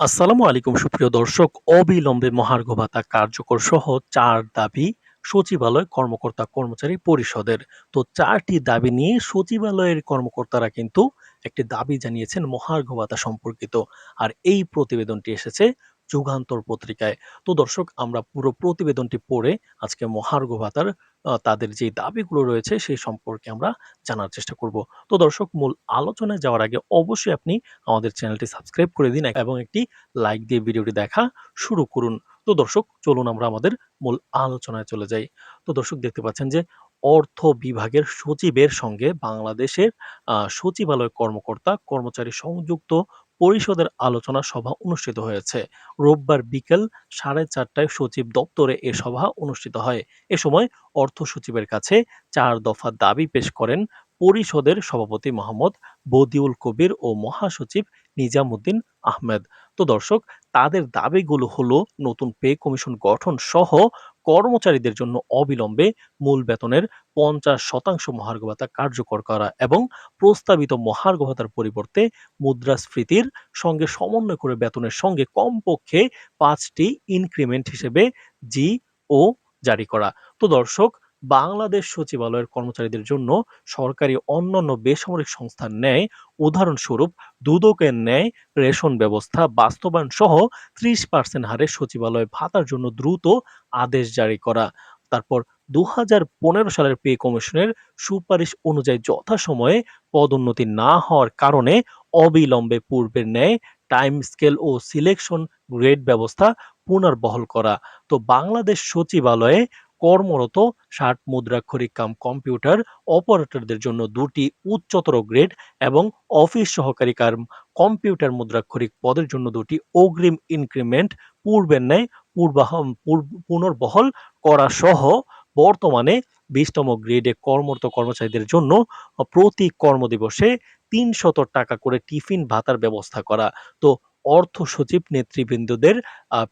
আসসালামু আলাইকুম, সুপ্রিয় দর্শক। অবিলম্বে মহার্ঘ ভাতা কার্যকর সহ চার দাবি সচিবালয় কর্মকর্তা কর্মচারী পরিষদের। তো চারটি দাবি নিয়ে সচিবালয়ের কর্মকর্তারা কিন্তু একটি দাবি জানিয়েছেন মহার্ঘ ভাতা সম্পর্কিত। আর এই প্রতিবেদনটি এসেছে যুগান্তর পত্রিকায়। তো দর্শক, আমরা পুরো প্রতিবেদনটি পড়ে আজকে মহার্ঘ ভাতার তাদের যে দাবিগুলো রয়েছে সেই সম্পর্কে আমরা জানার চেষ্টা করব। তো দর্শক, মূল আলোচনায় যাওয়ার আগে অবশ্যই আপনি আমাদের চ্যানেলটি সাবস্ক্রাইব করে দিন এবং একটি লাইক দিয়ে ভিডিওটি দেখা শুরু করুন। তো দর্শক, চলুন আমরা আমাদের মূল আলোচনায় চলে যাই। তো দর্শক, দেখতে পাচ্ছেন যে অর্থ বিভাগের সচিবের সঙ্গে বাংলাদেশের সচিবালয় কর্মকর্তা, কর্মচারী সংযুক্ত পরিষদের আলোচনা সভা অনুষ্ঠিত হয়েছে। রোববার বিকেল সাড়ে চারটায় সচিব দপ্তরে এ সভা অনুষ্ঠিত হয়। এ সময় অর্থ সচিবের কাছে চার দফা দাবি পেশ করেন পরিষদের সভাপতি মোহাম্মদ বদিউল কবির ও মহাসচিব নিজামুদ্দিন আহমেদ। তো দর্শক, তাদের দাবিগুলো হলো নতুন পে কমিশন গঠন সহ কর্মচারীদের জন্য অবিলম্বে মূল বেতনের পঞ্চাশ শতাংশ মহার্ঘ ভাতা কার্যকর করা এবং প্রস্তাবিত মহার্ঘ ভাতার পরিবর্তে মুদ্রাস্ফীতির সঙ্গে সমন্বয় করে বেতনের সঙ্গে কমপক্ষে পাঁচটি ইনক্রিমেন্ট হিসেবে জি ও জারি করা। তো দর্শক বাংলাদেশ সচিবালয়ের কর্মচারীদের জন্য সরকারি অন্যান্য বেসামরিক সংস্থার ন্যায় উদাহরণস্বরূপ দুদকের ন্যায় রেশন ব্যবস্থা বাস্তবায়ন সহ ত্রিশ পার্সেন্ট হারে সচিবালয় ভাতার জন্য দ্রুত আদেশ জারি করা। তারপর দু হাজার পনেরো সালের পে কমিশনের সুপারিশ অনুযায়ী যথাসময়ে পদোন্নতি না হওয়ার কারণে অবিলম্বে পূর্বের ন্যায় টাইম স্কেল ও সিলেকশন গ্রেড ব্যবস্থা পুনর্বহল করা। তো বাংলাদেশ সচিবালয়ে কর্মরত ষাট মুদ্রাক্ষরিক কাম কম্পিউটার অপারেটরদের জন্য দুটি উচ্চতর গ্রেড এবং অফিস সহকারী কাম কম্পিউটার মুদ্রাক্ষরিক পদের জন্য দুটি অগ্রিম ইনক্রিমেন্ট পূর্বের ন্যায় পূর্বাহ পুনর্বহল করা সহ বর্তমানে বিশতম গ্রেডে কর্মরত কর্মচারীদের জন্য প্রতি কর্মদিবসে তিনশত টাকা করে টিফিন, ভাতার ব্যবস্থা করা। তো অর্থ সচিব নেতৃবৃন্দদের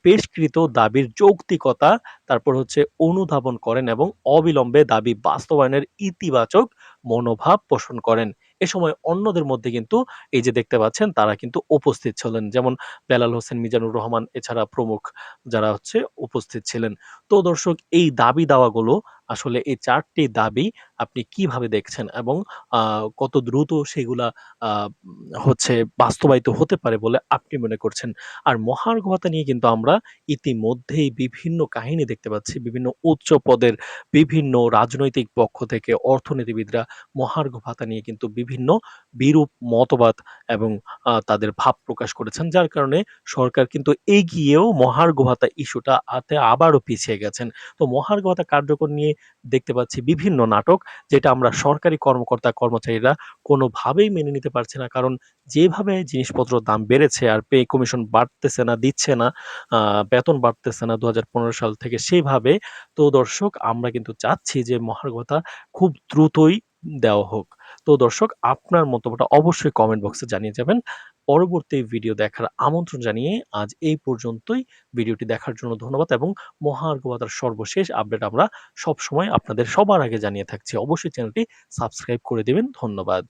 পেশকৃত দাবির যৌক্তিকতা, তারপর হচ্ছে অনুধাবন করেন এবং অবিলম্বে দাবি বাস্তবায়নের ইতিবাচক মনোভাব পোষণ করেন। এ সময় অন্যদের মধ্যে কিন্তু এই যে দেখতে পাচ্ছেন, তারা কিন্তু উপস্থিত ছিলেন। যেমন বেলাল হোসেন, মিজানুর রহমান এছাড়া প্রমুখ যারা হচ্ছে উপস্থিত ছিলেন। তো দর্শক, এই দাবি দাওয়াগুলো আসলে এই চারটি দাবি আপনি কীভাবে দেখছেন এবং কত দ্রুত সেগুলা হচ্ছে বাস্তবায়িত হতে পারে বলে আপনি মনে করছেন? আর মহার্ঘ ভাতা নিয়ে কিন্তু আমরা ইতিমধ্যেই বিভিন্ন কাহিনী দেখতে পাচ্ছি। বিভিন্ন উচ্চ পদের বিভিন্ন রাজনৈতিক পক্ষ থেকে অর্থনীতিবিদরা মহার্ঘ ভাতা নিয়ে কিন্তু বিভিন্ন বিরূপ মতবাদ এবং তাদের ভাব প্রকাশ করেছেন। যার কারণে সরকার কিন্তু এগিয়েও মহার্ঘ ভাতা ইস্যুটা আতে আবারও পিছিয়ে গেছেন। তো মহার্ঘ ভাতা কার্যকর নিয়ে দেখতে পাচ্ছি বিভিন্ন নাটক, যেটা আমরা সরকারি কর্মকর্তা, কর্মচারীরা কোনোভাবেই মেনে নিতে পারছি না। কারণ যেভাবে জিনিসপত্র দাম বেড়েছে আর পে কমিশন বাড়তেছে না, দিচ্ছে না বেতন বাড়তেছে না দু হাজার পনেরো সাল থেকে, সেভাবে তো দর্শক, আমরা কিন্তু চাচ্ছি যে মহার্ঘ ভাতা খুব দ্রুতই দেওয়া হোক। তো দর্শক, আপনার মন্তব্যটা অবশ্যই কমেন্ট বক্সে জানিয়ে যাবেন। পরবর্তী ভিডিও দেখার আমন্ত্রণ জানিয়ে আজ এই পর্যন্তই। ভিডিওটি দেখার জন্য ধন্যবাদ এবং মহার্ঘবাদার সর্বশেষ আপডেট আমরা সবসময় আপনাদের সবার আগে জানিয়ে থাকছি। অবশ্যই চ্যানেলটি সাবস্ক্রাইব করে দেবেন। ধন্যবাদ।